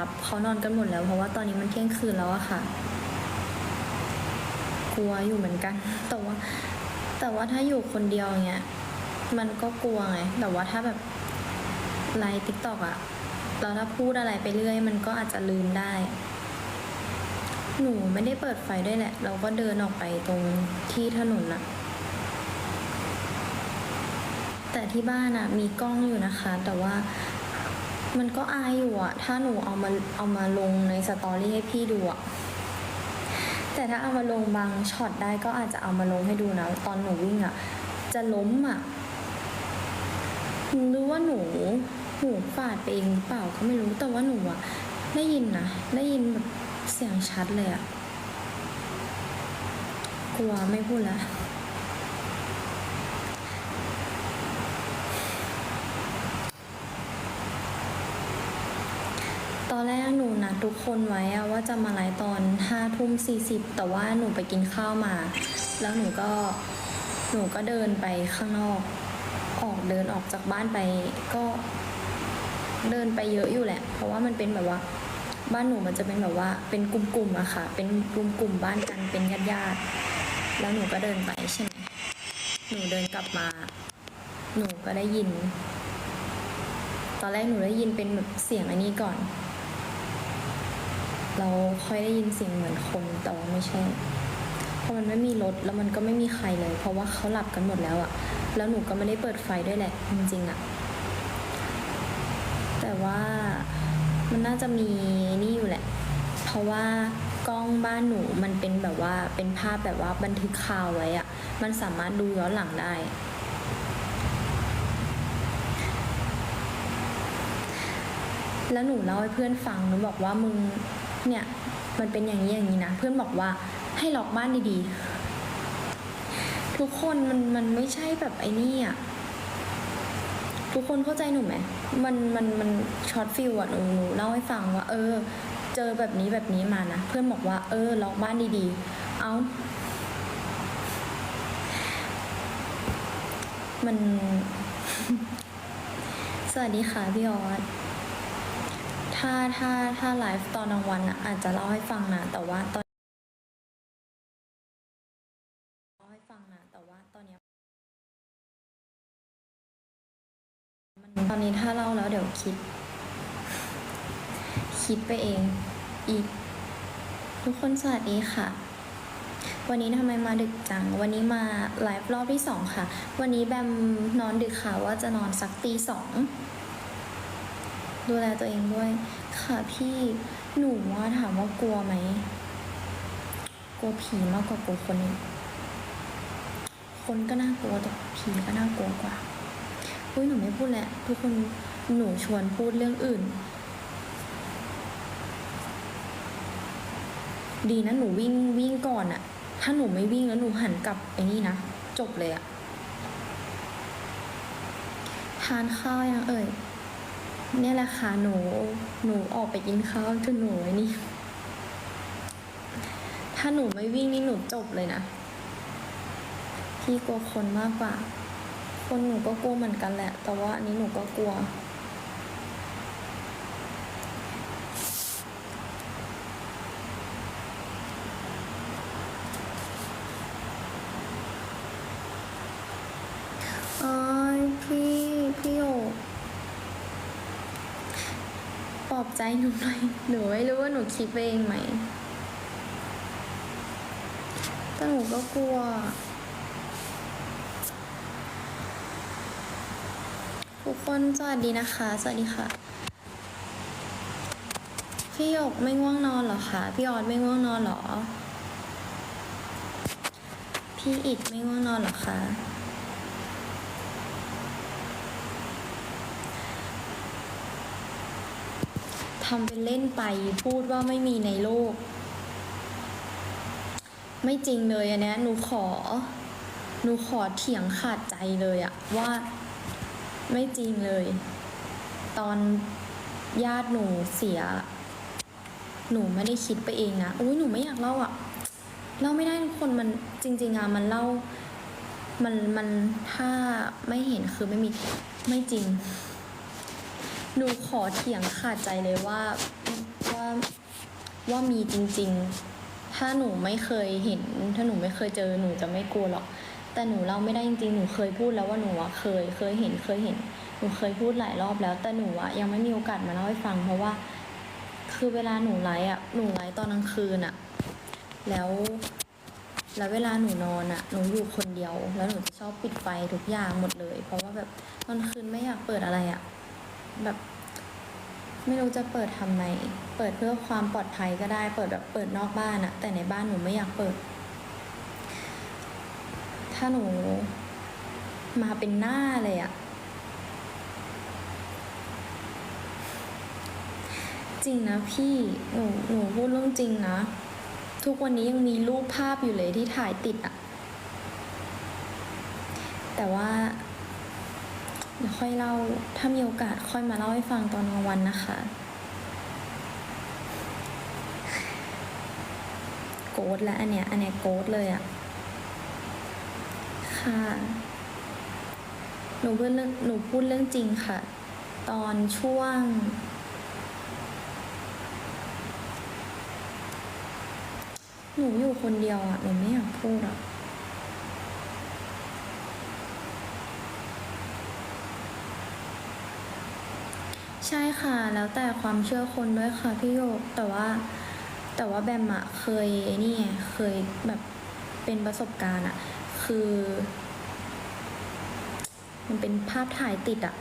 รับเขานอนกันหมดแล้วเพราะว่าตอนนี้มันเที่ยงคืนแล้วอะค่ะ กลัวอยู่เหมือนกัน แต่ว่า แต่ว่าถ้าอยู่คนเดียวอย่างเงี้ยมันก็กลัวไงแต่ว่าถ้าแบบไลฟ์ติ๊กตอกอะแล้วถ้าพูดอะไรไปเรื่อย มันก็อาจจะลืมได้ หนูไม่ได้เปิดไฟด้วยแหละ เราก็เดินออกไปตรงที่ถนนอะแต่ที่บ้านอะมีกล้องอยู่นะคะ แต่ว่า มันก็อายอยู่อะถ้าหนูเอามาเอามาลงในสตอรี่ให้พี่ดูอะแต่ถ้าเอามาลงบางช็อตได้ก็อาจจะเอามาลงให้ดูนะ ตอนหนูวิ่งอะจะล้มอะรือว่าหนูหูฝาดไปเองเปล่าก็ไม่รู้แต่ว่าหนูอะได้ยินนะได้ยินแบบเสียงชัดเลยอะกลัวไม่พูดแล้ว อนแรกหนูนัดทุกคนไว้อะว่าจะมาไลฟ์ตอนห้าทุ่มสี่สิบแต่ว่าหนูไปกินข้าวมา แล้วหนูก็หนูก็เดินไปข้างนอก ออกเดินออกจากบ้านไปก็ เดินไปเยอะอยู่แหละ เพราะว่ามันเป็นแบบว่า บ้านหนูมันจะเป็นแบบว่า เป็นกลุ่มๆอะค่ะ เป็นกลุ่มๆบ้านกันเป็นญาติๆแล้วหนูก็เดินไปใช่ไหมหนูเดินกลับมา หนูก็ได้ยิน ตอนแรกหนูได้ยินเป็นแบบเสียงอันนี้ก่อน เราค่อยได้ยินเสียงเหมือนคนแต่ว่าไม่ใช่เพราะมันไม่มีรถแล้วมันก็ไม่มีใครเลย เพราะว่าเขาหลับกันหมดแล้วอะแล้วหนูก็ไม่ได้เปิดไฟด้วยแหละ จริงๆอะแต่ว่ามันน่าจะมีนี่อยู่แหละ เพราะว่ากล้องบ้านหนูมันเป็นแบบว่าเป็นภาพแบบว่าบันทึกข่าวไว้อะมันสามารถดูย้อนหลังได้แล้วหนูเล่าให้เพื่อนฟัง หนูบอกว่ามึง เนี่ยมันเป็นอย่างนี้อย่างนี้นะเพื่อนบอกว่าให้ล็อกบ้านดีๆ ทุกคนมันมันไม่ใช่แบบไอ้นี่อะทุกคนเข้าใจหนูไหมมันมันมันช็อตฟิลอะหนูหนูเล่าให้ฟังว่า เออ เจอแบบนี้แบบนี้มานะเพื่อนบอกว่าเออล็อกบ้านดีๆ เอามัน สวัสดีค่ะพี่ออส ถ้าถ้าถ้าไลฟ์ตอนกลางวันอะอาจจะเล่าให้ฟังนะ แต่ว่าตอนเล่าให้ฟังนะ แต่ว่าตอนเนี้ยมันตอนนี้ถ้าเล่าแล้วเดี๋ยวคิด คิดไปเอง อีก ทุกคนสวัสดีค่ะวันนี้ทำไมมาดึกจัง วันนี้มาไลฟ์รอบที่สองค่ะ วันนี้แบมนอนดึกค่ะว่าจะนอนสักตีสอง ดูแลตัวเองด้วย ค่ะพี่หนูว่าถามว่ากลัวไหมกลัวผีมากกว่ากลัวคนคนก็น่ากลัวแต่ผีก็น่ากลัวกว่าอุ้ยหนูไม่พูดแหละทุกคนหนูชวนพูดเรื่องอื่น ดีนะหนูวิ่งวิ่งก่อนอะถ้าหนูไม่วิ่งแล้วหนูหันกลับไอ้นี่นะจบเลยอะทานข้าวยังเอ่ย เนี่ยแหละค่ะหนูหนูออกไปกินข้าวจนหนูนี่ ถ้าหนูไม่วิ่งนี่หนูจบเลยนะ พี่กลัวคนมากกว่า คนหนูก็กลัวเหมือนกันแหละ แต่ว่าอันนี้หนูก็กลัว เอ้ยพี่ พี่โอ ปลอบ ใจหนูหน่อยหนูไม่รู้ว่าหนูคิดไปเองไหมแต่หนูก็กลัว ทุกคนสวัสดีนะคะ สวัสดีค่ะ พี่หยกไม่ง่วงนอนเหรอคะ พี่ออดไม่ง่วงนอนเหรอ พี่อิดไม่ง่วงนอนเหรอคะ ทำเป็นเล่นไปพูดว่าไม่มีในโลก ไม่จริงเลยอันเนี้ยหนูขอ หนูขอเถียงขาดใจเลยอะว่าไม่จริงเลย ตอนญาติหนูเสีย หนูไม่ได้คิดไปเองนะอุ้ยหนูไม่อยากเล่าอะเล่าไม่ได้ทุกคนมันจริง ๆอะมันเล่า มันมันถ้าไม่เห็นคือไม่มีไม่จริง หนูขอเถียงขาดใจเลยว่าว่าว่ามีจริง ๆ ถ้าหนูไม่เคยเห็น ถ้าหนูไม่เคยเจอหนูจะไม่กลัวหรอก แต่หนูเล่าไม่ได้จริงๆ หนูเคยพูดแล้วว่าหนูอะเคยเคยเห็นเคยเห็น หนูเคยพูดหลายรอบแล้ว แต่หนูอะยังไม่มีโอกาสมาเล่าให้ฟัง เพราะว่า คือเวลาหนูไลฟ์อะหนูไลฟ์ตอนกลางคืนอะแล้วแล้วเวลาหนูนอนอะหนูอยู่คนเดียว แล้วหนูจะชอบปิดไฟทุกอย่างหมดเลย เพราะว่าแบบตอนคืนไม่อยากเปิดอะไรอะ แบบ ไม่รู้จะเปิดทำไม เปิดเพื่อความปลอดภัยก็ได้ เปิดแบบเปิดนอกบ้านอะแต่ในบ้านหนูไม่อยากเปิด ถ้าหนูมาเป็นหน้าเลยอะจริงนะพี่หนูหนูพูดเรื่องจริงนะ ทุกวันนี้ยังมีรูปภาพอยู่เลยที่ถ่ายติดอะแต่ว่า เดี๋ยวค่อยเล่า ถ้ามีโอกาสค่อยมาเล่าให้ฟังตอนกลางวันนะคะ โกดและอันเนี้ย อันเนี้ยโกดเลยอะค่ะ หนูพูดเรื่องหนูพูดเรื่องจริงค่ะ ตอนช่วงหนูอยู่คนเดียวอะหนูไม่อยากพูดอะ ใช่ค่ะ แล้วแต่ความเชื่อคนด้วยค่ะพี่โยกแต่ว่าแต่ว่าแบมอะเคยไอ้นี่ไงเคยแบบเป็นประสบการณ์อะคือ มันเป็นภาพถ่ายติดอะ